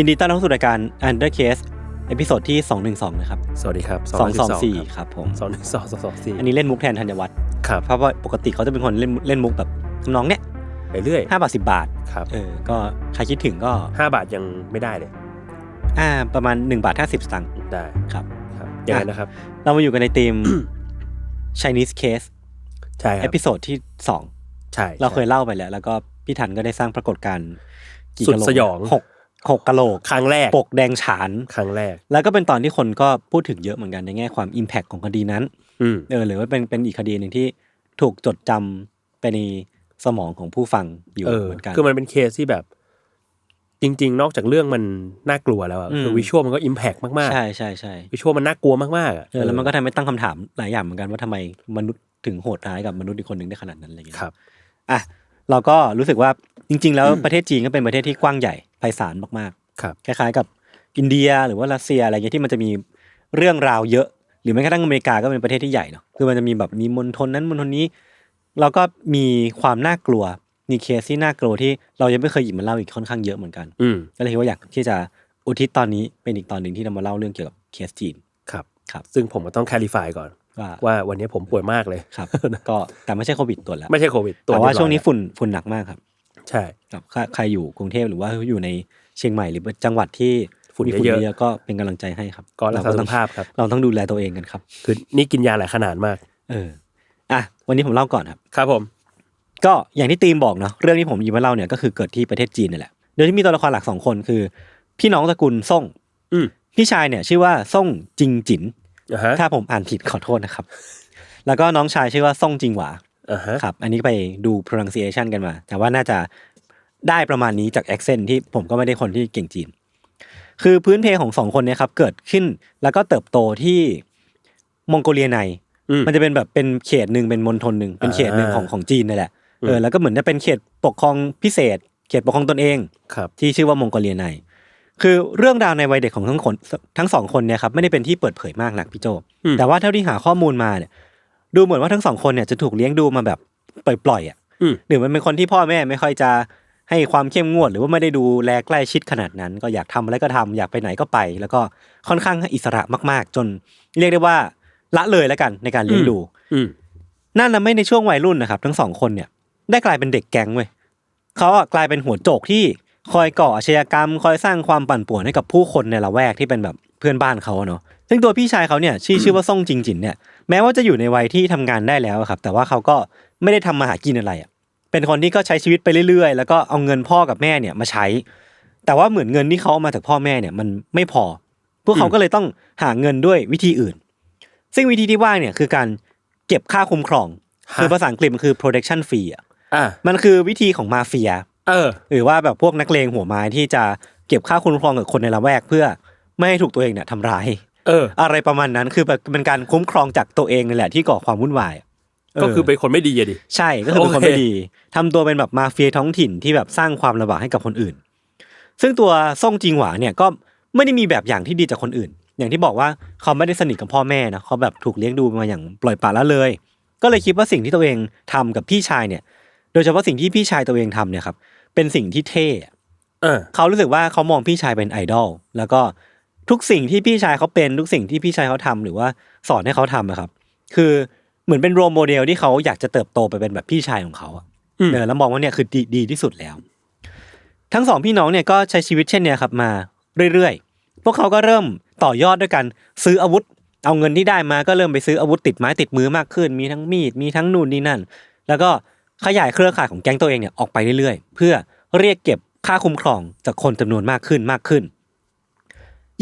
ยินดีต้อนรับเข้าสู่รายการ Under Case เอพิโซดที่ 212 นะครับ สวัสดีครับ224 ครับผมสองหนึ่งสองสองสองสี่อันนี้เล่นมุกแทนธัญวัฒน์ครับเพราะว่าปกติเขาจะเป็นคนเล่นเล่นมุกแบบทำนองเนี้ยไปเรื่อย5บาท10 บาทครับเออก็ใครคิดถึงก็ห้าบาทยังไม่ได้เลยอ่าประมาณ1บาท50สตางค์ได้ครับครับยังไงนะครับ เรามาอยู่กันในทีม Chinese Case ใช่คเอรับพิโซดที่ 2 ใช่ เราเคยใช่เล่าไปแล้ว แล้วก็พี่ทันก็ได้สร้างปรากฏการณ์กี่สุดกะโหลกสยองหก หกกะโหลกครั้งแรกปกแดงฉานครั้งแรก แล้วก็เป็นตอนที่คนก็พูดถึงเยอะเหมือนกันในแง่ความ Impact ของคดีนั้นอืมเออหรือว่าเป็นเป็นอีกคดีหนึ่งที่ถูกจดจำไปในสมองของผู้ฟังอยู่เออเหมือนกันคือมันเป็นเคสที่แบบ จริง ๆ นอกจากเรื่องมันน่ากลัวแล้วอะอืมคือวิชวลมันก็อิมแพกมากใช่ใช่ใช่ๆวิชวลมันน่ากลัวมากๆอะเออแล้วมันก็ทำให้ตั้งคำถามหลายอย่างเหมือนกันว่าทำไมมนุษย์ถึงโหดร้ายกับมนุษย์อีกคนหนึ่งได้ขนาดนั้นอะไรอย่างเงี้ยครับอะ เราก็รู้สึกว่าจริง ๆ แล้วประเทศจีนก็เป็นประเทศที่กว้างใหญ่ไพศาลมากครับๆคล้ายๆกับอินเดียหรือว่ารัสเซียอะไรเงี้ยที่มันจะมีเรื่องราวเยอะ หรือแม้กระทั่งอเมริกาก็เป็นประเทศที่ใหญ่เนาะคือมันจะมีแบบมีมณฑลนั้นมณฑลนี้ เราก็มีความน่ากลัวมีเคสที่น่ากลัวที่เรายังไม่เคยหยิบมาเล่าอีกค่อนข้างเยอะเหมือนกันอืมก็เลยคิดว่าอยากที่จะอุทิศตอนนี้เป็นอีกตอนหนึ่งที่เรามาเล่าเรื่องเกี่ยวกับเคสจีนครับครับ ซึ่งผมก็ต้องแคลิฟายก่อน ว่าว่าวันนี้ผมป่วยมากเลยครับก็แต่ไม่ใช่โควิดตัวจแล้วไม่ใช่โควิดตรแต่จว่าเรียบร้อยช่วงนี้แล้ฝุ่นฝุ่นหนักมากครับ ใช่ครับใครใครอยู่กรุงเทพหรือว่าอยู่ในเชียงใหม่หรือจังหวัดที่ฝุ่นมีฝุ่นเยอะๆเยอะๆก็เป็นกำลังใจให้ครับ ก็รักษาเต้สุอขงภาพครับ เราต้องดูแลตัวเองกันครับ คือนี่กินยาหลายขนาดมาก เอออะวันนี้ผมเล่าก่อนครับ ครับผม ก็อย่างที่ตีมบอกเนาะเรื่องที่ผมหยิบมาเล่าเนี่ยก็คือเกิดที่ประเทศจีนนี่แหละโดยที่มีตัวละครหลักสองคนคือ พี่น้องตระกูลซ่งอืมพี่ชายเนี่ย ชื่อว่าซ่งจิงจินอ่าฮะ ถ้าผมอ่านผิดขอโทษนะครับ แล้วก็น้องชายชื่อว่าซ่งจิงหวาอ่าฮะครับ อันนี้ไปดู pronunciation กันมา แต่ว่าน่าจะได้ประมาณนี้จาก accent ที่ผมก็ไม่ได้คนที่เก่งจีน คือพื้นเพของสองคนเนี้ครับ เกิดขึ้นแล้วก็เติบโตที่มองโกเลียในอืมมันจะเป็นแบบเป็นเขตหนึ่งเป็นมณฑลหนึ่งเป็นเขตหนึ่งของอ่าของจีนนี่แหละอืมเออ แล้วก็เหมือนจะเป็นเขตปกครองพิเศษ เขตปกครองตนเองครับที่ชื่อว่ามองโกเลียใน คือเรื่องราวในวัยเด็กของทั้งคนทั้งสองคนเนี่ยครับไม่ได้เป็นที่เปิดเผยมากนักพี่โจอืมแต่ว่าเท่าที่หาข้อมูลมาเนี่ย ดูเหมือนว่าทั้งสองคนเนี่ยจะถูกเลี้ยงดูมาแบบปล่อยๆอะอืมหรือมันเป็นคนที่พ่อแม่ไม่ค่อยจะให้ความเข้มงวด หรือว่าไม่ได้ดูแลใกล้ชิดขนาดนั้น ก็อยากทำอะไรก็ทำอยากไปไหนก็ไป แล้วก็ค่อนข้างให้อิสระมาก ๆ จนเรียกได้ว่าละเลยแล้วกันในการเลี้ยงดูอืมนั่นทำให้ในช่วงวัยรุ่นนะครับ ทั้งสองคนเนี่ย ได้กลายเป็นเด็กแก๊งเว้ยเขาอะกลายเป็นหัวโจกที่ คอยก่ออาชญากรรม คอยสร้างความปั่นป่วนให้กับผู้คนในละแวกที่เป็นแบบเพื่อนบ้านเขาอะเนาะซึ่งตัวพี่ชายเขาเนี่ยชื่อชื่อว่าซ่งจิงจินเนี่ยแม้ว่าจะอยู่ในวัยที่ทำงานได้แล้วอะครับ แต่ว่าเขาก็ไม่ได้ทำมาหากินอะไรอะเป็นคนที่ก็ใช้ชีวิตไปเรื่อยๆ แล้วก็เอาเงินพ่อกับแม่เนี่ยมาใช้ แต่ว่าเหมือนเงินที่เขาเอามาจากพ่อแม่เนี่ยมันไม่พอ พวกเขาก็เลยต้องหาเงินด้วยวิธีอื่น ซึ่งวิธีที่ว่าเนี่ยคือการเก็บค่าคุ้มครองฮะคือภาษาอังกฤษมันคือ protection fee อะอ่ามันคือวิธีของมาเฟีย เออ หรือว่าแบบพวกนักเลงหัวไม้ที่จะเก็บค่าคุ้มครองกับคนในละแวกเพื่อไม่ให้ถูกตัวเองเนี่ยทำร้ายเออ อะไรประมาณนั้นคือแบบเป็นการคุ้มครองจากตัวเองนี่แหละที่ก่อความวุ่นวายะก็คือเป็นคนไม่ดีอะดิ ใช่ก็คือเป็นคนโอเคไม่ดีทำตัวเป็นแบบมาเฟียท้องถิ่นที่แบบสร้างความลำบากให้กับคนอื่น ซึ่งตัวซ่งจิงหวาเนี่ยก็ไม่ได้มีแบบอย่างที่ดีจากคนอื่น อย่างที่บอกว่าเขาไม่ได้สนิทกับพ่อแม่นะเขาแบบถูกเลี้ยงดูมาอย่างปล่อยปละละเลย ก็เลยคิดว่าสิ่งที่ตัวเองทำกับพี่ชายเนี่ย โดยเฉพาะสิ่งที่พี่ชายตัวเองทำเนี่ยครับ เป็นสิ่งที่เท่อะเออ เขารู้สึกว่าเขามองพี่ชายเป็นไอดอลแล้วก็ทุกสิ่งที่พี่ชายเขาเป็นทุกสิ่งที่พี่ชายเขาทำหรือว่าสอนให้เขาทำอะครับ คือเหมือนเป็นโรโมเดลที่เขาอยากจะเติบโตไปเป็นแบบพี่ชายของเขาอะอืมเออแล้วมองว่าเนี่ยคือดีดีที่สุดแล้ว ทั้งสองพี่น้องเนี่ยก็ใช้ชีวิตเช่นเนี้ยครับมาเรื่อยๆ พวกเขาก็เริ่มต่อยอดด้วยกันซื้ออาวุธ เอาเงินที่ได้มาก็เริ่มไปซื้ออาวุธติดไม้ติดมือมากขึ้น มีทั้งมีดมีทั้งนู่นนี่นั่น แล้วก็ ขยายเครือข่ายของแก๊งตัวเองเนี่ยออกไปเรื่อยๆ เพื่อเรียกเก็บค่าคุ้มครองจากคนจำนวนมากขึ้นมากขึ้น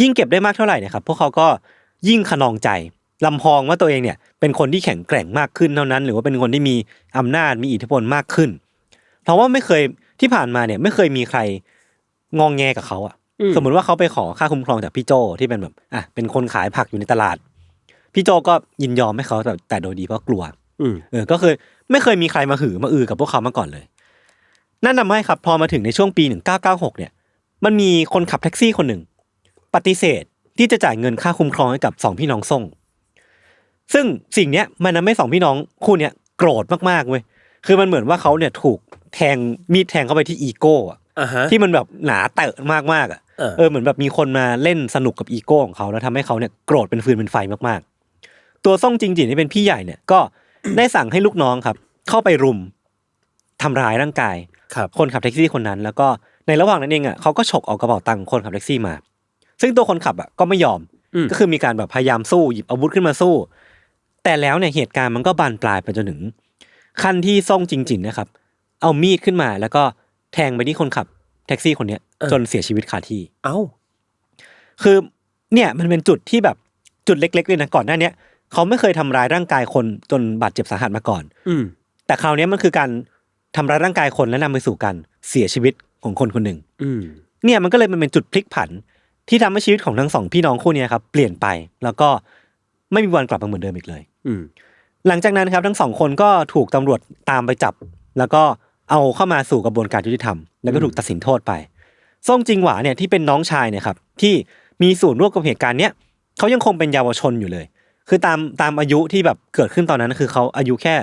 ยิ่งเก็บได้มากเท่าไหร่เนะครับพวกเขาก็ยิ่งขนองใจลำพองว่าตัวเองเนี่ยเป็นคนที่แข็งแกร่งมากขึ้นเท่านั้น หรือว่าเป็นคนที่มีอำนาจมีอิทธิพลมากขึ้น เพราะว่าไม่เคยที่ผ่านมาเนี่ยไม่เคยมีใครงองแงกับเขาอะสมมุติว่าเขาไปขอค่าคุ้มครองจากพี่โจที่เป็นแบบอะเป็นคนขายผักอยู่ในตลาด พี่โจก็ยินยอมให้เขาแต่แต่โดยดีเพราะกลัว เออก็คือไม่เคยมีใครมาหือมาอือกับพวกเขามาก่อนเลย นั่นทำให้ครับ พอมาถึงในช่วงปี 1996 เนี่ย มันมีคนขับแท็กซี่คนหนึ่ง ปฏิเสธที่จะจ่ายเงินค่าคุ้มครองให้กับสองพี่น้องส่ง ซึ่งสิ่งเนี้ยมันทำให้สองพี่น้องคู่เนี้ยโกรธมากๆเว้ยคือมันเหมือนว่าเขาเนี่ยถูกแทงมีดแทงเข้าไปที่อีโก้อะอ่าฮะที่มันแบบหนาเตอะมากๆอะเออเออเหมือนแบบมีคนมาเล่นสนุกกับอีโก้ของเขาแล้วทำให้เขาเนี่ยโกรธเป็นฟืนเป็นไฟมากๆ ตัวซ่งจริงจินที่เป็นพี่ใหญ่เนี่ยก็ ได้สั่งให้ลูกน้องครับ เข้าไปรุมทำร้ายร่างกายครับคนขับแท็กซี่คนนั้น แล้วก็ในระหว่างนั้นเองอะเขาก็ฉกเอากระเป๋าตังค์คนขับแท็กซี่มา ซึ่งตัวคนขับอะก็ไม่ยอมอืมก็คือมีการแบบพยายามสู้หยิบอาวุธขึ้นมาสู้ แต่แล้วเนี่ยเหตุการณ์มันก็บานปลายไปจนถึงขั้นที่ซ่งจริงๆนะครับ เอามีดขึ้นมาแล้วก็แทงไปที่คนขับแท็กซี่คนเนี้ยเออจนเสียชีวิตคาที่ เอ้า คือเนี่ยมันเป็นจุดที่แบบจุดเล็ก ๆ เลยนะก่อนหน้าเนี้ย เขาไม่เคยทำร้ายร่างกายคนจนบาดเจ็บสาหัสมาก่อน อืมแต่คราวเนี้ยมันคือการทำร้ายร่างกายคนและนำไปสู่การเสียชีวิตของคนคนหนึ่ง อืมเนี่ยมันก็เลยมันเป็นจุดพลิกผัน ที่ทำให้ชีวิตของทั้งสองพี่น้องคู่เนี้ยครับ เปลี่ยนไป แล้วก็ไม่มีวันกลับมาเหมือนเดิมอีกเลย อืมหลังจากนั้นครับทั้งสองคนก็ถูกตำรวจตามไปจับ แล้วก็เอาเข้ามาสู่กระบวนการยุติธรรม แล้วก็ถูกตัดสินโทษไปซ่งจิงหวาเนี่ยที่เป็นน้องชายเนี่ยครับที่มีส่วนร่วมกับเหตุการณ์เนี้ยเขายังคงเป็นเยาวชนอยู่เลย คือตามตามอายุที่แบบเกิดขึ้นตอนนั้นคือเขาอายุแค่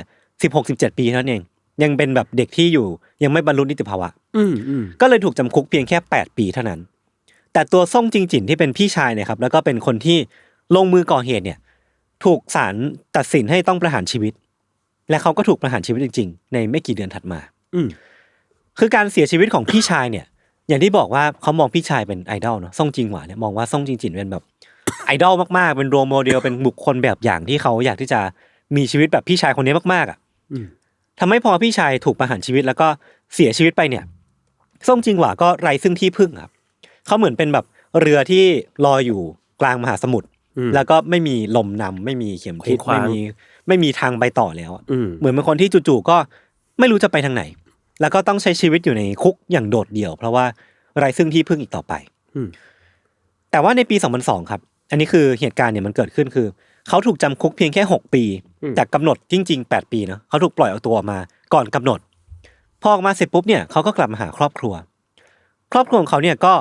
สิบหกสิบเจ็ดปีเท่านั้นเอง ยังเป็นแบบเด็กที่อยู่ยังไม่บรรลุนิติภาวะอืมอืมก็เลยถูกจำคุกเพียงแค่8ปีเท่านั้น แต่ตัวซ่งจิงจินที่เป็นพี่ชายเนี่ยครับ แล้วก็เป็นคนที่ลงมือก่อเหตุเนี่ย ถูกศาลตัดสินให้ต้องประหารชีวิต และเขาก็ถูกประหารชีวิตจริง ๆ ในไม่กี่เดือนถัดมา อืมคือการเสียชีวิตของพี่ชายเนี่ย อย่างที่บอกว่าเขามองพี่ชายเป็นไอดอลเนาะซ่งจิงหวาเนี่ยมองว่าซ่งจิงจินเป็นแบบ ไอดอลมากๆ เป็นโรโมเดลเป็นบุคคลแบบอย่างที่เขาอยากที่จะมีชีวิตแบบพี่ชายคนนี้มากๆอะอืมทำให้พอพี่ชายถูกประหารชีวิตแล้วก็เสียชีวิตไปเนี่ยซ่งจิงหวาก็ไร้ซึ่งที่พึ่งครับเขาเหมือนเป็นแบบเรือที่ลอยอยู่กลางมหาสมุทรอืมแล้วก็ไม่มีลมนำไม่มีเข็มทิศเคว้งคว้างไม่มีไม่มีทางไปต่อแล้วอะอืมเหมือนเป็นคนที่จู่ๆก็ไม่รู้จะไปทางไหน แล้วก็ต้องใช้ชีวิตอยู่ในคุกอย่างโดดเดี่ยว เพราะว่าไร้ซึ่งที่พึ่งอีกต่อไปอืมแต่ว่าในปี 2002 ครับ อันนี้คือเหตุการณ์เนี่ยมันเกิดขึ้นคือ เขาถูกจำคุกเพียงแค่6ปีอืมจากกำหนดจริงๆ8ปีเนาะเขาถูกปล่อยเอาตัวออกมาก่อนกำหนด พอออกมาเสร็จปุ๊บเนี่ยเขาก็กลับมาหาครอบครัว ครอบครัวของเขาเนี่ยก็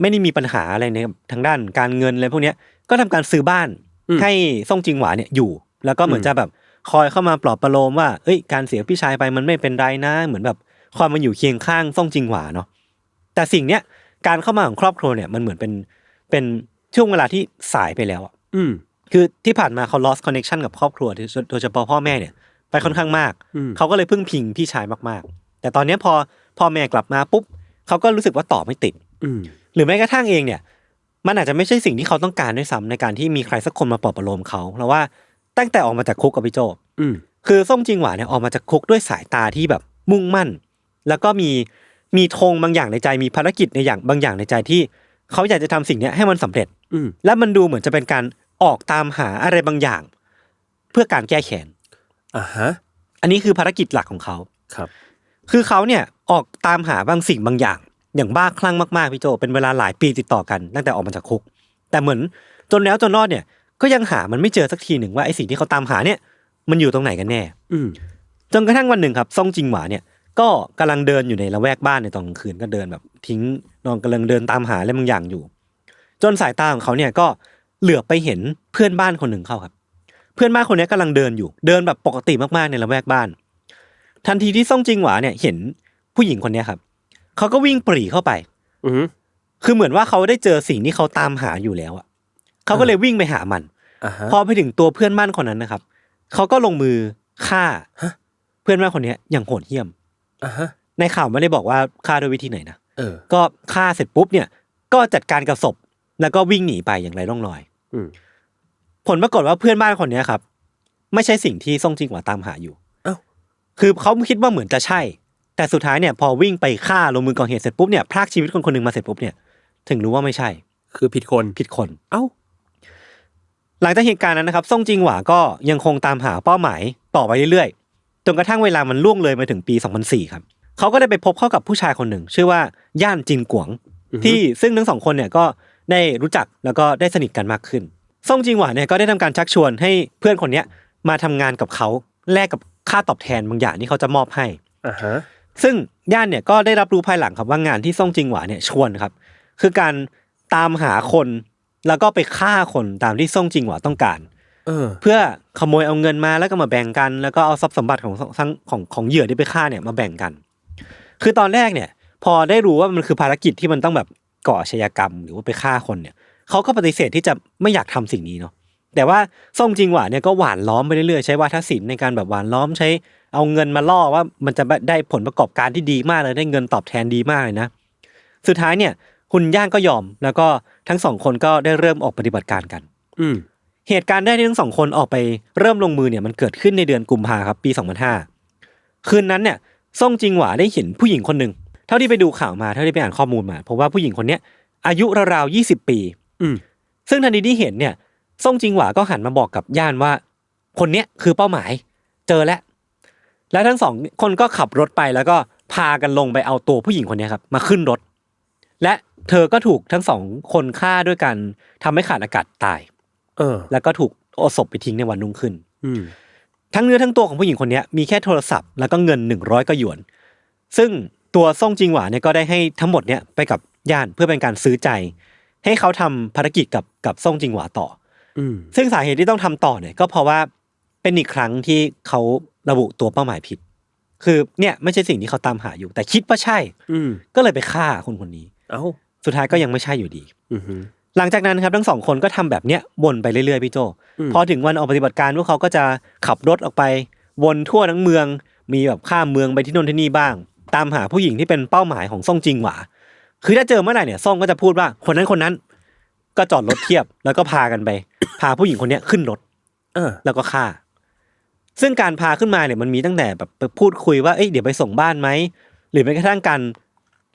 ไม่ได้มีปัญหาอะไรในทางด้านการเงินอะไรพวกเนี้ยก็ทำการซื้อบ้านอืมให้ซ่งจิงหวาเนี่ยอยู่ แล้วก็เหมือนอืมจะแบบคอยเข้ามาปลอบประโลมว่าเอ้ยการเสียพี่ชายไปมันไม่เป็นไรนะ เหมือนแบบความมาอยู่เคียงข้างซ่งจิงหวาเนาะแต่สิ่งเนี้ยการเข้ามาของครอบครัวเนี่ยมันเหมือนเป็นเป็น ช่วงเวลาที่สายไปแล้วอะอืมคือที่ผ่านมาเขา lost connection กับครอบครัวโดยเฉพาะพ่อแม่เนี่ย ไปค่อนข้างมาก อืม เขาก็เลยพึ่งพิงพี่ชายมากๆ แต่ตอนเนี้ยพอพ่อแม่กลับมาปุ๊บเขาก็รู้สึกว่าต่อไม่ติด อืม หรือแม้กระทั่งเองเนี่ย มันอาจจะไม่ใช่สิ่งที่เขาต้องการด้วยซ้ำในการที่มีใครสักคนมาปลอบประโลมเขาเพราะว่าตั้งแต่ออกมาจากคุกกับพี่โจ อืม คือส้มจิงหวาเนี่ยออกมาจากคุกด้วยสายตาที่แบบมุ่งมั่น แล้วก็มีมีธงบางอย่างในใจมีภารกิจในอย่างบางอย่างในใจที่ เขาอยากจะทำสิ่งเนี้ยให้มันสำเร็จอืม และมันดูเหมือนจะเป็นการออกตามหาอะไรบางอย่าง เพื่อการแก้แค้นอ่าฮะอันนี้คือภารกิจหลักของเขาครับ คือเขาเนี่ยออกตามหาบางสิ่งบางอย่าง อย่างบ้าคลั่งมากๆพี่โจเป็นเวลาหลายปีติดต่อกันตั้งแต่ออกมาจากคุก แต่เหมือนจนแล้วจนรอดเนี่ย ก็ยังหามันไม่เจอสักทีหนึ่งว่าไอ้สิ่งที่เขาตามหาเนี่ย มันอยู่ตรงไหนกันแน่ อืมจนกระทั่งวันหนึ่งครับซ่งจิงหวาเนี่ยก็กำลังเดินอยู่ในละแวกบ้านในตอนกลางคืนก็เดินแบบ ทิ้งนอนกำลังเดินตามหาอะไรบางอย่างอยู่ จนสายตาของเขาเนี่ยก็เหลือบไปเห็นเพื่อนบ้านคนหนึ่งเข้าครับ เพื่อนบ้านคนนี้กำลังเดินอยู่ เดินแบบปกติมากๆในละแวกบ้าน ทันทีที่ซ่งจิงหวาเนี่ยเห็นผู้หญิงคนเนี้ยครับเขาก็วิ่งปรีเข้าไป อืมคือเหมือนว่าเขาได้เจอสิ่งที่เขาตามหาอยู่แล้วอะเขาก็เลยวิ่งไปหามันอ่าฮะพอไปถึงตัวเพื่อนบ้านคนนั้นนะครับเขาก็ลงมือฆ่าฮะเพื่อนบ้านคนเนี้ยอย่างโหดเหี้ยมอ่าฮะในข่าวไม่ได้บอกว่าฆ่าด้วยวิธีไหนนะเออก็ฆ่าเสร็จปุ๊บเนี่ย ก็จัดการกับศพ แล้วก็วิ่งหนีไปอย่างไรร่องรอย อืมผลปรากฏว่าเพื่อนบ้านคนเนี้ยครับ ไม่ใช่สิ่งที่ซ่งจิงหวาตามหาอยู่ เอ้า คือเขาคิดว่าเหมือนจะใช่ แต่สุดท้ายเนี่ย พอวิ่งไปฆ่าลงมือก่อเหตุเสร็จปุ๊บเนี่ยพรากชีวิตคนคนหนึ่งมาเสร็จปุ๊บเนี่ย ถึงรู้ว่าไม่ใช่ คือผิดคนผิดคน เอ้า หลังจากเหตุการณ์นั้นนะครับซ่งจิงหวาก็ยังคงตามหาเป้าหมายต่อไปเรื่อยๆจนกระทั่งเวลามันล่วงเลยมาถึงปี 2004 ครับเขาก็ได้ไปพบเข้ากับผู้ชายคนหนึ่ง ชื่อว่าย่านจินกวงอือฮึที่ซึ่งทั้งสองคนเนี่ยก็ ได้รู้จักแล้วก็ได้สนิทกันมากขึ้นซ่งจิงหวาเนี่ยก็ได้ทำการชักชวนให้เพื่อนคนเนี้ยมาทำงานกับเขาแลกกับค่าตอบแทนบางอย่างที่เขาจะมอบให้อ่าฮะซึ่งย่านเนี่ยก็ได้รับรู้ภายหลังครับว่างานที่ซ่งจิงหวาเนี่ยชวนครับ คือการตามหาคนแล้วก็ไปฆ่าคนตามที่ซ่งจิงหวาต้องการเออเพื่อขโมยเอาเงินมาแล้วก็มาแบ่งกัน แล้วก็เอาทรัพย์สมบัติของทั้งของของเหยื่อที่ไปฆ่าเนี่ยมาแบ่งกัน คือตอนแรกเนี่ย พอได้รู้ว่ามันคือภารกิจที่มันต้องแบบ ก่ออาชญากรรม หรือว่าไปฆ่าคนเนี่ยเขาก็ปฏิเสธที่จะไม่อยากทำสิ่งนี้เนาะแต่ว่าซ่งจิงหวาเนี่ยก็หวานล้อมไปเรื่อยๆใช้วาทศิลป์ในการแบบหวานล้อมใช้เอาเงินมาล่อว่ามันจะได้ผลประกอบการที่ดีมากเลยได้เงินตอบแทนดีมากเลยนะสุดท้ายเนี่ยคุณย่างก็ยอมแล้วก็ทั้งสองคนก็ได้เริ่มออกปฏิบัติการกัน อืมเหตุการณ์ได้ที่ทั้งสองคนออกไปเริ่มลงมือเนี่ยมันเกิดขึ้นในเดือนกุมภาครับปี 2005 คืนนั้นเนี่ยซ่งจิงหวาได้เห็นผู้หญิงคนหนึ่ง เท่าที่ไปดูข่าวมาเท่าที่ไปอ่านข้อมูลมาเพราะว่าผู้หญิงคนเนี้ยอายุราวๆ20ปี อืมซึ่งทันทีที่เห็นเนี่ยซ่งจิงหวาก็หันมาบอกกับย่านว่า คนเนี้ยคือเป้าหมาย เจอแล้ว แล้วทั้งสองคนก็ขับรถไปแล้วก็พากันลงไปเอาตัวผู้หญิงคนเนี้ยครับ มาขึ้นรถ และเธอก็ถูกทั้งสองคนฆ่าด้วยกันทำให้ขาดอากาศตาย เออ แล้วก็ถูกเอาศพไปทิ้งในวันรุ่งขึ้น อืมทั้งเนื้อทั้งตัวของผู้หญิงคนเนี้ยมีแค่โทรศัพท์แล้วก็เงินหนึ่งร้อยก็หยวน ซึ่ง ตัวซ่งจิงหวาเนี่ยก็ได้ให้ทั้งหมดเนี่ยไปกับย่านเพื่อเป็นการซื้อใจ ให้เขาทำภารกิจกับกับซ่งจิงหวาต่ออืมซึ่งสาเหตุที่ต้องทำต่อเนี่ยก็เพราะว่าเป็นอีกครั้งที่เขาระบุตัวเป้าหมายผิด คือเนี่ยไม่ใช่สิ่งที่เขาตามหาอยู่ แต่คิดว่าใช่ อืมก็เลยไปฆ่าคนคนนี้ เอ้าสุดท้ายก็ยังไม่ใช่อยู่ดีอือหือหลังจากนั้นครับทั้งสองคนก็ทำแบบเนี้ยวนไปเรื่อยๆพี่โจอืมพอถึงวันออกปฏิบัติการพวกเขาก็จะขับรถออกไป วนทั่วทั้งเมือง มีแบบข้ามเมืองไปที่โนนที่นี่บ้าง ตามหาผู้หญิงที่เป็นเป้าหมายของซ่งจิงหวาคือถ้าเจอเมื่อไหร่เนี่ยซ่งก็จะพูดว่าคนนั้นคนนั้น ก็จอดรถเทียบแล้วก็พากันไป พาผู้หญิงคนเนี้ยขึ้นรถเออ แล้วก็ฆ่า ซึ่งการพาขึ้นมาเนี่ยมันมีตั้งแต่แบบไปพูดคุยว่าเอ้ยเดี๋ยวไปส่งบ้านไหมหรือแม้กระทั่งการ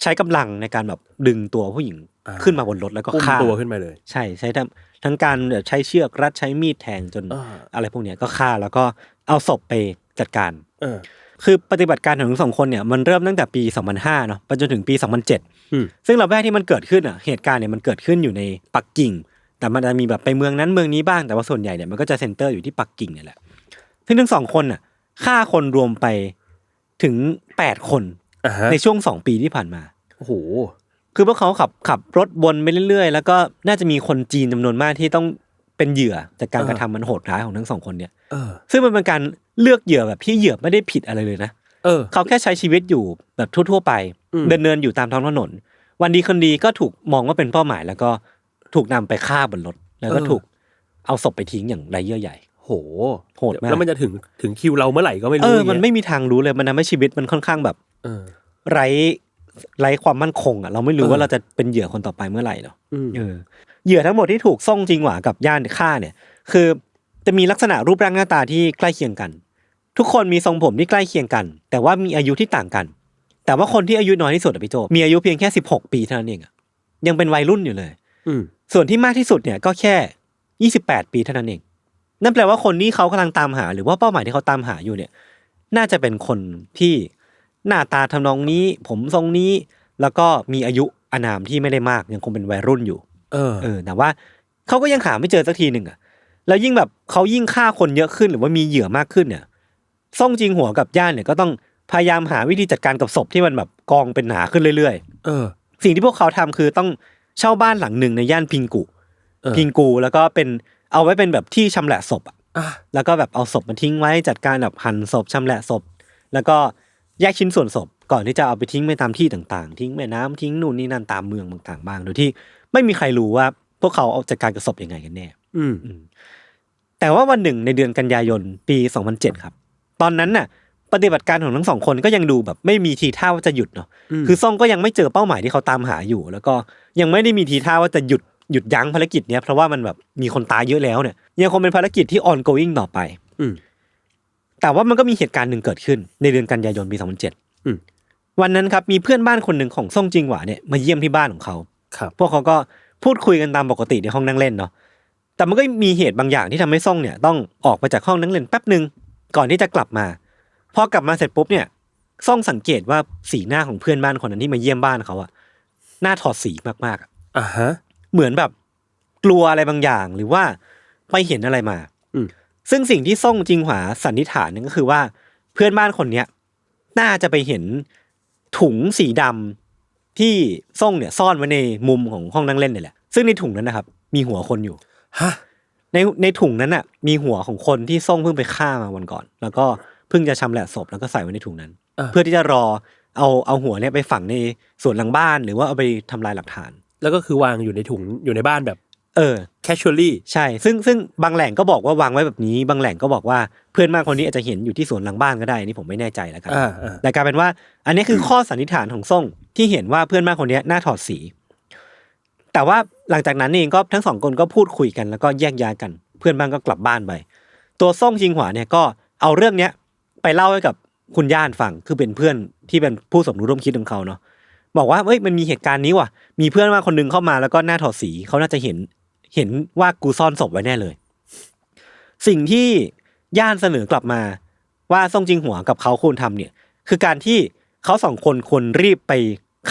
ใช้กำลังในการแบบดึงตัวผู้หญิงอ่า ขึ้นมาบนรถแล้วก็อุ้มฆ่า ตัวขึ้นมาเลยใช่ใช้ทั้งทั้งการใช้เชือกรัดใช้มีดแทงจนอ่าอะไรพวกเนี้ยก็ฆ่าแล้วก็เอาศพไปจัดการ เออ คือปฏิบัติการของทั้งสองคนเนี่ยมันเริ่มตั้งแต่ปี 2005เนาะไปจนถึงปี 2007อืมซึ่งเราแรกที่มันเกิดขึ้นอะเหตุการณ์เนี่ยมันเกิดขึ้นอยู่ในปักกิ่ง แต่มันจะมีแบบไปเมืองนั้นเมืองนี้บ้างแต่ว่าส่วนใหญ่เนี่ยมันก็จะเซ็นเตอร์อยู่ที่ปักกิ่งเนี่ยแหละซึ่งทั้งสองคนอะฆ่าคนรวมไปถึง 8 คนอ่าฮะในช่วงสองปีที่ผ่านมาโอ้โหคือพวกเขาขับขับรถวนไปเรื่อยๆ แล้วก็น่าจะมีคนจีนจำนวนมากที่ต้องเป็นเหยื่อจากการอ่ากระทำมันโหดร้ายของทั้งสองคนเนี่ยเออซึ่งมันเป็นการ เลือกเหยื่อแบบที่เหยื่อไม่ได้ผิดอะไรเลยนะเออ เขาแค่ใช้ชีวิตอยู่แบบทั่ว ๆ ไปอืม เดินเนินอยู่ตามท้องถนน วันดีคนดีก็ถูกมองว่าเป็นเป้าหมาย แล้วก็ถูกนำไปฆ่าบนรถแล้วก็ถูกเอาศพไปทิ้งอย่างไรเยื่อใหญ่ โหโหดมาก แล้วมันจะถึงถึงคิวเราเมื่อไหร่ก็ไม่เอรู้อย่างมันงี้ยไม่มีทางรู้เลยมันทำให้ชีวิตมันค่อนข้างแบบ เออ ไร้ไร้ความมั่นคงอะเราไม่รู้เออ ว่าเราจะเป็นเหยื่อคนต่อไปเมื่อไหร่เนาะอืมเออเหยื่อทั้งหมดที่ถูกซ่องจริงหวากับย่านฆ่าเนี่ย คือ จะมีลักษณะรูปร่างหน้าตาที่ใกล้เคียงกัน ทุกคนมีทรงผมที่ใกล้เคียงกัน แต่ว่ามีอายุที่ต่างกัน แต่ว่าคนที่อายุน้อยที่สุดอะพี่โจมีอายุเพียงแค่สิบหกปีเท่านั้นเองอะยังเป็นวัยรุ่นอยู่เลย อืมส่วนที่มากที่สุดเนี่ยก็แค่ยี่สิบแปดปีเท่านั้นเอง นั่นแปลว่าคนที่เขากำลังตามหา หรือว่าเป้าหมายที่เขาตามหาอยู่เนี่ย น่าจะเป็นคนที่หน้าตาทำนองนี้ ผมทรงนี้ แล้วก็มีอายุอานามที่ไม่ได้มากยังคงเป็นวัยรุ่นอยู่ เออ เออแต่ว่าเขาก็ยังหาไม่เจอสักทีหนึ่งอะ แล้วยิ่งแบบเขายิ่งฆ่าคนเยอะขึ้นหรือว่ามีเหยื่อมากขึ้นเนี่ยซ่งจริงหัวกับย่านเนี่ยก็ต้องพยายามหาวิธีจัดการกับศพที่มันแบบกองเป็นหนาขึ้นเรื่อยเออๆสิ่งที่พวกเขาทำคือต้องเช่าบ้านหลังหนึ่งในย่านพิงกุเออพิงกูแล้วก็เป็นเอาไว้เป็นแบบที่ชำแหละศพอะอะแล้วก็แบบเอาศพมาทิ้งไว้จัดการแบบหั่นศพชำแหละศพ แล้วก็แยกชิ้นส่วนศพก่อนที่จะเอาไปทิ้งไปตามที่ต่างๆ ทิ้งแม่น้ำทิ้งนู่นนี่นั่นตามเมืองต่างๆบ้างโดยที่ไม่มีใครรู้ว่าพวกเขาเอาจัดการกับศพยังไงกันแน่ อืมแต่ว่าวันหนึ่งในเดือนกันยายนปี2007ครับ ตอนนั้นน่ะ ปฏิบัติการของทั้งสองคนก็ยังดูแบบ ไม่มีทีท่าว่าจะหยุดเนาะมคือซ่องก็ยังไม่เจอเป้าหมายที่เขาตามหาอยู่ แล้วก็ยังไม่ได้มีทีท่าว่าจะหยุดหยุดยั้งภารกิจเนี้ยเพราะว่ามันแบบมีคนตายเยอะแล้วเนี่ยยังคงเป็นภารกิจที่ ongoing ต่อไป อืมแต่ว่ามันก็มีเหตุการณ์หนึ่งเกิดขึ้น ในเดือนกันยายนปี2007อืมวันนั้นครับมีเพื่อนบ้านคนหนึ่งของซ่งจิงหวาเนี่ยมาเยี่ยมที่บ้านของเขาครับพวกเขาก็พูดคุยกันตามปกติในห้องนั่งเล่นเนาะ แต่มันก็มีเหตุบางอย่างที่ทำให้ซ่งเนี่ยต้องออกไปจากห้องนั่งเล่นแป๊บหนึ่งก่อนที่จะกลับมา พอกลับมาเสร็จปุ๊บเนี่ยซ่งสังเกตว่าสีหน้าของเพื่อนบ้านคนนั้นที่มาเยี่ยมบ้านเขาอะหน้าถอดสีมากๆอะอ่าฮะ เหมือนแบบกลัวอะไรบางอย่างหรือว่าไปเห็นอะไรมา อืมซึ่งสิ่งที่ซ่งจิงหวาสันนิษฐานนั่นก็คือว่า เพื่อนบ้านคนเนี้ยน่าจะไปเห็นถุงสีดำที่ซ่งเนี่ยซ่อนไว้ในมุมของห้องนั่งเล่นเนี่ยแหละ ซึ่งในถุงนั้นนะครับ มีหัวคนอยู่ ฮะในในถุงนั้นน่ะ มีหัวของคนที่ซ่งเพิ่งไปฆ่ามาวันก่อน แล้วก็เพิ่งจะชำแหละศพแล้วก็ใส่ไว้ในถุงนั้นอะเพื่อที่จะรอเอาเอาหัวเนี่ยไปฝังในสวนหลังบ้านหรือว่าเอาไปทำลายหลักฐาน แล้วก็คือวางอยู่ในถุงอยู่ในบ้านแบบ เออ casually ใช่ ซึ่งซึ่งบางแหล่งก็บอกว่าวางไว้แบบนี้ บางแหล่งก็บอกว่าเพื่อนบ้านคนนี้อาจจะเห็นอยู่ที่สวนหลังบ้านก็ได้อันนี่ผมไม่แน่ใจแล้วกันอ่าอ่าแต่กลายเป็นว่า อันนี้คือข้อสันนิษฐานของส่งที่เห็นว่าเพื่อนบ้านคนนี้น่าถอดสี แต่ว่าหลังจากนั้นเองก็ทั้งสองคนก็พูดคุยกันแล้วก็แยกย้ายกัน เพื่อนบ้านก็กลับบ้านไปตัวส่งชิงหวาเนี่ยก็เอาเรื่องเนี้ยไปเล่าให้กับคุณย่านฟังคือเป็นเพื่อนที่เป็นผู้สมรู้ร่วมคิดของเขาเนาะบอกว่าเอ้ยมันมีเหตุการณ์นี้ว่ะมีเพื่อนมาคนหนึงเข้ามาแล้วก็หน้าถอดสีเขาน่าจะเห็นเห็นว่ากูซ่อนศพไว้แน่เลย สิ่งที่ย่านเสนอกลับมาว่าซ่งจิงหัวกับเขาควรทำเนี่ย คือการที่เขาสองคนควรรีบไป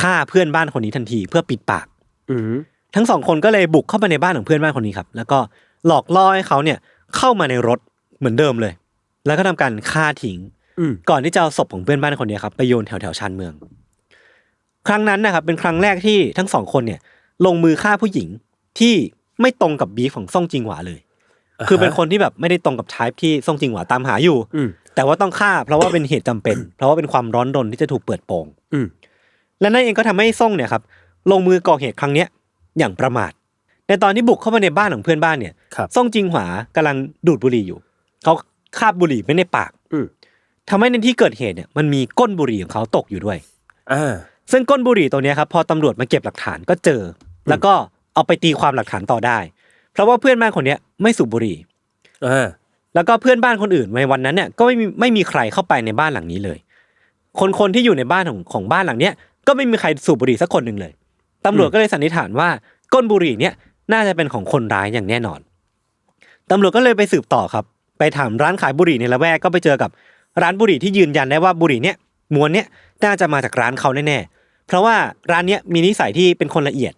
ฆ่าเพื่อนบ้านคนนี้ทันทีเพื่อปิดปาก อื ทั้งสองคนก็เลยบุกเข้าไปในบ้านของเพื่อนบ้านคนนี้ครับ แล้วก็หลอกล่อให้เขาเนี่ยเข้ามาในรถเหมือนเดิมเลย แล้วก็ทำการฆ่าทิ้งอืมก่อนที่จะเอาศพของเพื่อนบ้านคนนี้ครับไปโยนแถวแถวๆชานเมือง ครั้งนั้นนะครับ เป็นครั้งแรกที่ทั้งสองคนเนี่ย ลงมือฆ่าผู้หญิงที่ไม่ตรงกับบีฟของซ่งจิงหวาเลย คือเป็นคนที่แบบไม่ได้ตรงกับไทป์ที่ซ่งจิงหวาตามหาอยู่อืมแต่ว่าต้องฆ่า เพราะว่าเป็นเหตุจำเป็น เพราะว่าเป็นความร้อนรนที่จะถูกเปิดโปงอืมและนั่นเองก็ทำให้ซ่งเนี่ยครับ ลงมือก่อเหตุครั้งเนี้ย อย่างประมาท ในตอนที่บุกเข้าไปในบ้านของเพื่อนบ้านเนี่ยครับซ่งจิงหวากำลังดูดบุหรี่อยู่ เขาคาบบุหรี่ไว้ในปากอืมทำให้ในที่เกิดเหตุเนี่ยมันมีก้นบุหรี่ของเขาตกอยู่ด้วยอ่าซึ่งก้นบุหรี่ตัวเนี้ยครับพอตำรวจมาเก็บหลักฐานก็เจอ แล้วก็เอาไปตีความหลักฐานต่อได้ เพราะว่าเพื่อนบ้านคนเนี้ยไม่สูบบุหรี่อ่าแล้วก็เพื่อนบ้านคนอื่นในวันนั้นเนี่ยก็ไม่มีไม่มีใครเข้าไปในบ้านหลังนี้เลย คนคนที่อยู่ในบ้านของของบ้านหลังเนี้ยก็ไม่มีใครสูบบุหรี่สักคนหนึ่งเลย ตำรวจก็เลยสันนิษฐานว่าก้นบุหรี่เนี่ยน่าจะเป็นของคนร้ายอย่างแน่นอน ตำรวจก็เลยไปสืบต่อครับ ไปถามร้านขายบุหรี่ในละแวกก็ไปเจอกับร้านบุหรี่ที่ยืนยันได้ว่าบุหรี่เนี่ยมวนเนี่ยน่าจะมาจากร้านเขาแน่ๆ เพราะว่าร้านเนี้ยมีนิสัยที่เป็นคนละเอียด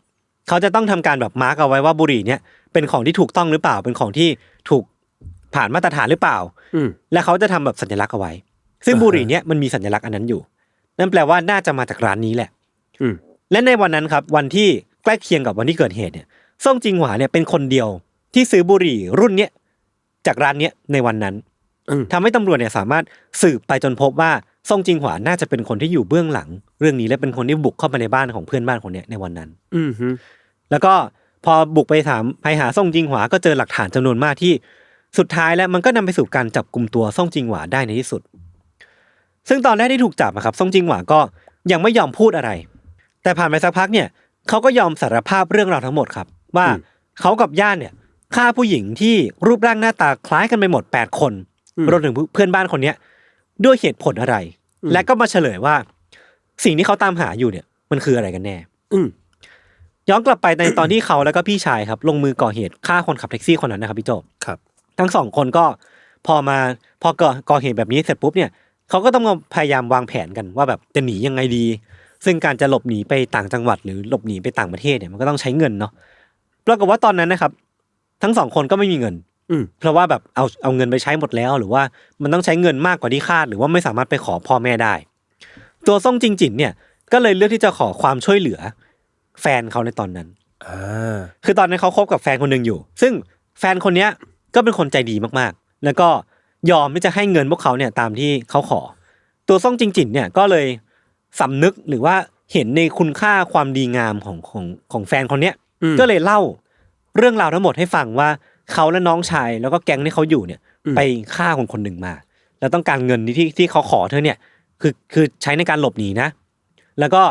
เขาจะต้องทำการแบบมาร์กเอาไว้ว่าบุหรี่เนี่ยเป็นของที่ถูกต้องหรือเปล่า เป็นของที่ถูกผ่านมาตรฐานหรือเปล่าอืมและเขาจะทำแบบสัญลักษณ์เอาไว้ ซึ่งอ่าฮะบุหรี่เนี่ยมันมีสัญลักษณ์อันนั้นอยู่ นั่นแปลว่าน่าจะมาจากร้านนี้แหละอืม และในวันนั้นครับวันที่ใกล้เคียงกับวันที่เกิดเหตุเนี่ยซ่งจิงหวาเนี่ยเป็นคนเดียวที่ซื้อบุหรี่รุ่นเนี้ยจากร้านเนี้ยในวันนั้นอืมทำให้ตำรวจเนี่ยสามารถสืบไปจนพบว่าซ่งจิงหวาน่าจะเป็นคนที่อยู่เบื้องหลัง เรื่องนี้และเป็นคนที่บุกเข้ามาในบ้านของเพื่อนบ้านคนเนี้ยในวันนั้น อืมฮึแล้วก็พอบุกไปถามไปหาซ่งจิงหวาก็เจอหลักฐานจำนวนมากที่สุดท้ายแล้วมันก็นำไปสู่การจับกลุ่มตัวซ่งจิงหวาได้ในที่สุด ซึ่งตอนแรกที่ถูกจับอะครับซ่งจิงหวาก็ยังไม่ยอมพูดอะไร แต่ผ่านไปสักพักเนี่ยเขาก็ยอมสารภาพเรื่องราวทั้งหมดครับ ว่าเขากับญาติเนี่ยฆ่าผู้หญิงที่รูปร่างหน้าตาคล้ายกันไปหมดแปดคนรวมถึงเพื่อนบ้านคนเนี้ยด้วยเหตุผลอะไร และก็มาเฉลยว่า สิ่งที่เขาตามหาอยู่เนี่ย มันคืออะไรกันแน่ อืมย้อนกลับไปในตอนที่เขาแล้วก็พี่ชายครับ ลงมือก่อเหตุฆ่าคนขับแท็กซี่คนนั้นนะครับพี่โจครับ ทั้งสองคนก็พอมาพอก่อก่อเหตุแบบนี้เสร็จปุ๊บเนี่ยเขาก็ต้องมาพยายามวางแผนกันว่าแบบจะหนียังไงดี ซึ่งการจะหลบหนีไปต่างจังหวัด หรือหลบหนีไปต่างประเทศเนี่ยมันก็ต้องใช้เงินเนาะปรากฏว่าตอนนั้นนะครับ ทั้งสองคนก็ไม่มีเงิน อืมเพราะว่าแบบเอาเอาเงินไปใช้หมดแล้ว หรือว่ามันต้องใช้เงินมากกว่าที่คาด หรือว่าไม่สามารถไปขอพ่อแม่ได้ ตัวซ่งจิงจินเนี่ยก็เลยเลือกที่จะขอความช่วยเหลือ แฟนเขาในตอนนั้น อ่าคือตอนนั้นเขาคบกับแฟนคนหนึ่งอยู่ ซึ่งแฟนคนเนี้ยก็เป็นคนใจดีมากๆ แล้วก็ยอมที่จะให้เงินพวกเขาเนี่ยตามที่เขาขอ ตัวซ่องจิงจินเนี่ยก็เลย สำนึกหรือว่าเห็นในคุณค่าความดีงามของของของแฟนคนเนี้ยอืมก็เลยเล่าเรื่องราวทั้งหมดให้ฟังว่าเขาและน้องชายแล้วก็แก๊งที่เขาอยู่เนี่ย ไปฆ่าคนคนหนึ่งมา แล้วต้องการเงินที่ที่เขาขอเธอเนี่ย คือคือใช้ในการหลบหนีนะ แล้วก็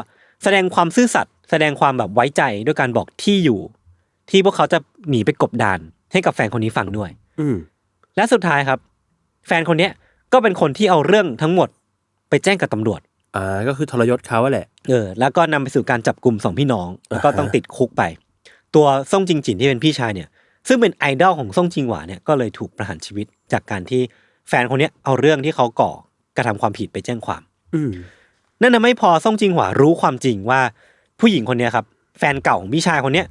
แสดงความซื่อสัตย์แสดงความแบบไว้ใจด้วยการบอกที่อยู่ ที่พวกเขาจะหนีไปกบดานให้กับแฟนคนนี้ฟังด้วย อืมและสุดท้ายครับ แฟนคนเนี้ยก็เป็นคนที่เอาเรื่องทั้งหมด ไปแจ้งกับตำรวจ อ่าก็คือทรยศเขาอะแหละเออแล้วก็นำไปสู่การจับกลุ่มสองพี่น้อง แล้วก็ต้องติดคุกไป ตัวซ่งจิงจินที่เป็นพี่ชายเนี่ย ซึ่งเป็นไอดอลของซ่งจิงหวาเนี่ยก็เลยถูกประหารชีวิตจากการที่แฟนคนเนี้ยเอาเรื่องที่เขาก่อกระทำความผิดไปแจ้งความ อืมนั่นน่ะไม่พอซ่งจิงหวารู้ความจริงว่า ผู้หญิงคนเนี้ยครับ แฟนเก่าของพี่ชายคนเนี้ย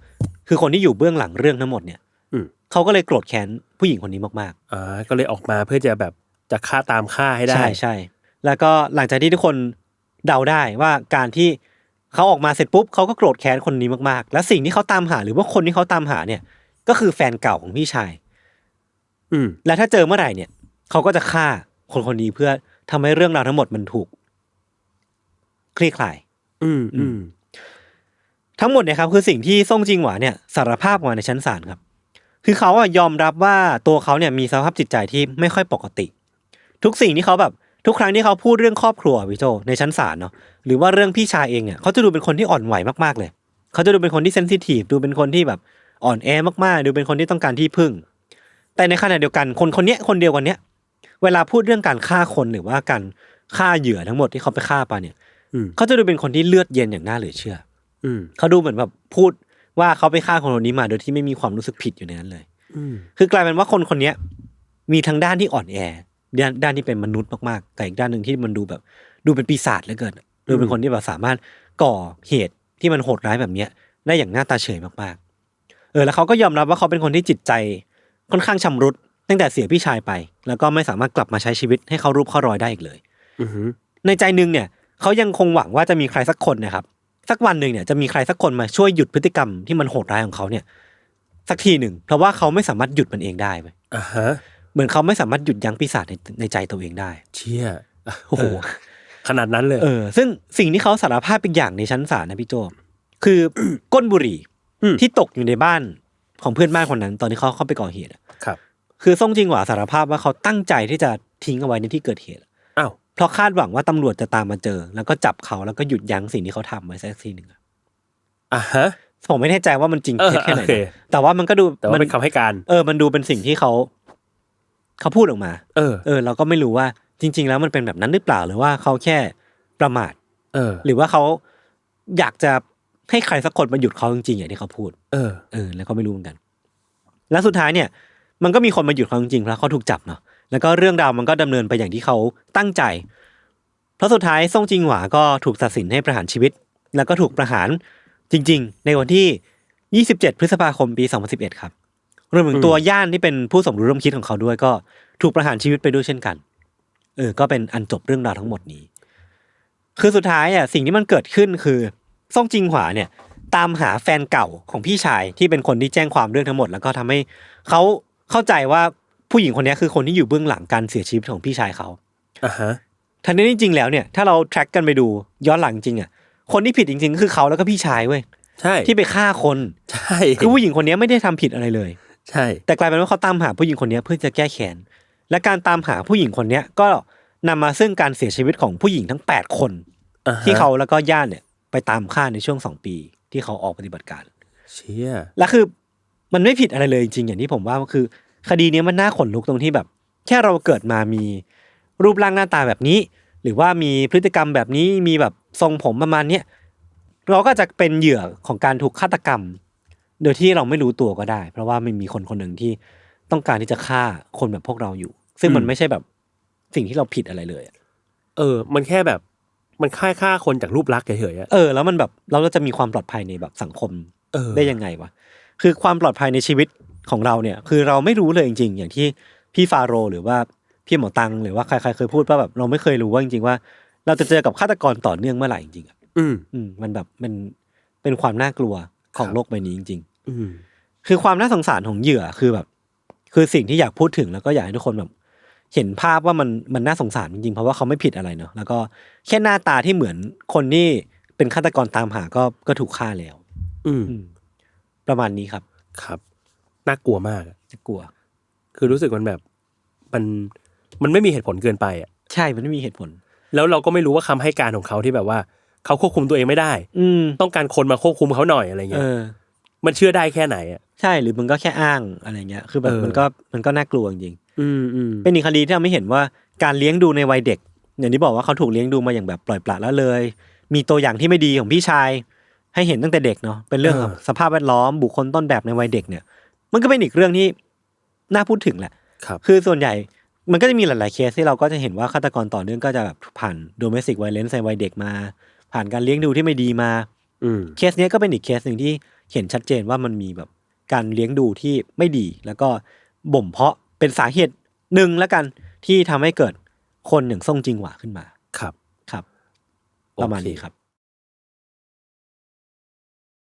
คือคนที่อยู่เบื้องหลังเรื่องทั้งหมดเนี่ยอืมเขาก็เลยโกรธแค้นผู้หญิงคนนี้มากอ่าก็เลยออกมาเพื่อจะแบบจะฆ่าตามฆ่าให้ๆได้ใช่ใช่แล้วก็หลังจากที่ทุกคน เดาได้ว่าการที่เขาออกมาเสร็จปุ๊บเขาก็โกรธแค้นคนนี้มากๆ และสิ่งที่เขาตามหาหรือว่าคนที่เขาตามหาเนี่ย ก็คือแฟนเก่าของพี่ชาย อืม และถ้าเจอเมื่อไหร่เนี่ยเขาก็จะฆ่าคนคนนี้เพื่อทำให้เรื่องราวทั้งหมดมันถูก คลี่คลาย อืมอืมทั้งหมดเนี่ยครับคือสิ่งที่ซ่งจิงหวาเนี่ยสารภาพมาในชั้นศาลครับ คือเขาอะยอมรับว่าตัวเขาเนี่ยมีสภาพจิตใจที่ไม่ค่อยปกติ ทุกสิ่งที่เขาแบบ ทุกครั้งที่เขาพูดเรื่องครอบครัวพี่โจในชั้นศาลเนาะหรือว่าเรื่องพี่ชายเองเนี่ยเขาจะดูเป็นคนที่อ่อนไหวมากๆเลย เขาจะดูเป็นคนที่เซนซิทีฟดูเป็นคนที่แบบอ่อนแอมากๆ ดูเป็นคนที่ต้องการที่พึ่ง แต่ในขณะเดียวกันคนคนเนี้ยคนเดียวกันเนี้ยเวลาพูดเรื่องการฆ่าคนหรือว่าการฆ่าเหยื่อทั้งหมดที่เขาไปฆ่าไปเนี่ยอืมเขาจะดูเป็นคนที่เลือดเย็นอย่างน่าเหลือเชื่อ อืมเขาดูเหมือนแบบพูดว่าเขาไปฆ่าคนคนนี้มา โดยที่ไม่มีความรู้สึกผิดอยู่ในนั้นเลยอืมคือกลายเป็นว่าคนคนเนี้ยมีทั้งด้านที่อ่อนแอ ด้านด้านที่เป็นมนุษย์มากๆ แต่อีกด้านหนึ่งที่มันดูแบบ ดูเป็นปีศาจเหลือเกินดูเป็นคนที่แบบสามารถก่อเหตุที่มันโหดร้ายแบบเนี้ย ได้อย่างหน้าตาเฉยมากๆ เออแล้วเขาก็ยอมรับว่าเขาเป็นคนที่จิตใจค่อนข้างชำรุด ตั้งแต่เสียพี่ชายไป แล้วก็ไม่สามารถกลับมาใช้ชีวิตให้เขารูปเข้ารอยได้อีกเลยอืมในใจหนึงเนี่ยเขายังคงหวังว่าจะมีใครสักคนนะครับ สักวันหนึ่งเนี่ยจะมีใครสักคนมาช่วยหยุดพฤติกรรมที่มันโหดร้ายของเขาเนี่ย สักทีหนึ่งเพราะว่าเขาไม่สามารถหยุดมันเองได้เว้ยอ่าฮะ เหมือนเขาไม่สามารถหยุดยั้งปีศาจในในใจตัวเองได้ เชี่ยโอ้โหเขนาดนั้นเลยเออซึ่งสิ่งที่เขาสารภาพเป็นอย่างในชั้นศาลนะพี่โจคือก้นบุหรี่อืมที่ตกอยู่ในบ้านของเพื่อนบ้านคนนั้น ตอนที่เขาเข้าไปก่อเหตุอะครับ คือซ่งจิงหวาสารภาพว่าเขาตั้งใจที่จะทิ้งเอาไว้ในที่เกิดเหตุอ้าวเพราะคาดหวังว่าตำรวจจะตามมาเจอ แล้วก็จับเขาแล้วก็หยุดยั้งสิ่งที่เขาทำไว้สักทีหนึ่งอะอ่าฮะผมไม่แน่ใจว่ามันจริงเออเท็จแค่ไหนโอเคนะแต่ว่ามันก็ดูแต่ว่ามัเป็นคำให้การ เออ มันดูเป็นสิ่งที่เขา เขาพูดออกมา เออ เออ เราก็ไม่รู้ว่าจริง ๆ แล้วมันเป็นแบบนั้นหรือเปล่าหรือว่าเขาแค่ประมาท เออ หรือว่าเขาอยากจะให้ใครสักคนมาหยุดเขาจริงๆอย่างที่เขาพูด เออ เออ แล้วก็ไม่รู้เหมือนกัน แล้วสุดท้ายเนี่ย มันก็มีคนมาหยุดเขาจริงๆเพราะเขาถูกจับเนาะ แล้วก็เรื่องราวมันก็ดำเนินไปอย่างที่เขาตั้งใจ เพราะสุดท้ายซ่งจิงหวาก็ถูกตัดสินให้ประหารชีวิต แล้วก็ถูกประหารจริง ๆ ในวันที่ 27 พฤษภาคมปี 2011 ครับ รวมถึงตัวย่านที่เป็นผู้สมรู้ร่วมคิดของเขาด้วย ก็ถูกประหารชีวิตไปด้วยเช่นกัน เออ ก็เป็นอันจบเรื่องราวทั้งหมดนี้ คือสุดท้ายอะสิ่งที่มันเกิดขึ้นคือซ่งจิงหวาเนี่ย ตามหาแฟนเก่าของพี่ชายที่เป็นคนที่แจ้งความเรื่องทั้งหมด แล้วก็ทำให้เขาเข้าใจว่าผู้หญิงคนนี้คือคนที่อยู่เบื้องหลังการเสียชีวิตของพี่ชายเขาอ่าฮะทั้งนี้จริงๆแล้วเนี่ยถ้าเรา track กันไปดูย้อนหลังจริงอะคนที่ผิดจริงๆก็คือเขาแล้วก็พี่ชายเว้ยใช่ที่ไปฆ่าคนใช่คือผู้หญิงคนนี้ไม่ได้ทำผิดอะไรเลย ใช่ แต่กลายเป็นว่าเขาตามหาผู้หญิงคนนี้เพื่อจะแก้แค้นและการตามหาผู้หญิงคนนี้ก็นำมาซึ่งการเสียชีวิตของผู้หญิงทั้งแปดคนอ่าฮะที่เขาแล้วก็ญาติเนี่ยไปตามฆ่าในช่วงสองปี ที่เขาออกปฏิบัติการ เชี่ยและคือมันไม่ผิดอะไรเลยจริงๆอย่างที่ผมว่าคือ คดีเนี้ยมันน่าขนลุกตรงที่แบบ แค่เราเกิดมามีรูปร่างหน้าตาแบบนี้ หรือว่ามีพฤติกรรมแบบนี้มีแบบทรงผมประมาณเนี้ยเราก็จะเป็นเหยื่อของการถูกฆาตกรรม โดยที่เราไม่รู้ตัวก็ได้ เพราะว่ามันมีคนคนหนึ่งที่ต้องการที่จะฆ่าคนแบบพวกเราอยู่ ซึ่งมันไม่ใช่แบบสิ่งที่เราผิดอะไรเลยอะเออ มันแค่แบบมันค่ายฆ่าคนจากรูปลักษณ์เฉยๆอะเออ แล้วมันแบบเราก็จะมีความปลอดภัยในแบบสังคมเออได้ยังไงวะคือความปลอดภัยในชีวิตของเราเนี่ย คือเราไม่รู้เลยจริง ๆ อย่างที่พี่ฟาโรห์หรือว่าพี่หมอตังหรือว่าใครๆเคยพูดว่าแบบเราไม่เคยรู้ว่าจริงๆว่า เราจะเจอกับฆาตกรต่อเนื่องเมื่อไหร่จริงๆอะอืมอืมมันแบบมันเป็นความน่ากลัวของครับโลกใบนี้จริงอืมๆ คือความน่าสงสารของเหยื่อคือแบบ คือสิ่งที่อยากพูดถึงแล้วก็อยากให้ทุกคนแบบ เห็นภาพว่ามันมันน่าสงสารจริงๆเพราะว่าเขาไม่ผิดอะไรเนาะแล้วก็แค่หน้าตาที่เหมือนคนที่เป็นฆาตกรตามหาก็ก็ถูกฆ่าแล้ว อืมอืมประมาณนี้ครับ ครับน่ากลัวมากอะจะกลัว คือรู้สึกมันแบบมันมันไม่มีเหตุผลเกินไปอะ ใช่มันไม่มีเหตุผล แล้วเราก็ไม่รู้ว่าคำให้การของเขาที่แบบว่า เขาควบคุมตัวเองไม่ได้ อืมต้องการคนมาควบคุมเขาหน่อยอะไรเอเงี้ยอ มันเชื่อได้แค่ไหนอะใช่หรือมึงก็แค่อ้างอะไรเงี้ยคือแบบเออมันก็มันก็น่ากลัวจริงอืมอืมๆเป็นอีกคดีที่ทำให้เห็นว่าการเลี้ยงดูในวัยเด็ก อย่างที่บอกว่าเขาถูกเลี้ยงดูมาอย่างแบบปล่อยปละละเลย มีตัวอย่างที่ไม่ดีของพี่ชาย ให้เห็นตั้งแต่เด็กเนาะเป็นเรื่องของสภาพแวดล้อมบุคคลต้นแบบในวัยเด็กเนี่ย มันก็เป็นอีกเรื่องที่น่าพูดถึงแหละครับคือส่วนใหญ่มันก็จะมีหลาย ๆ เคสที่เราก็จะเห็นว่าฆาตกรต่อเนื่องก็จะแบบผ่านโดเมสิกไวเลนซ์ในวัยเด็กมา ผ่านการเลี้ยงดูที่ไม่ดีมาอืมเคสเนี้ยก็เป็นอีกเคสหนึ่งที่ เห็นชัดเจนว่ามันมีแบบการเลี้ยงดูที่ไม่ดี แล้วก็บ่มเพาะเป็นสาเหตุหนึ่งแล้วกันที่ทำให้เกิดคนอย่างซ่งจิงหวาขึ้นมาครับครับ ประมาณนี้ครับ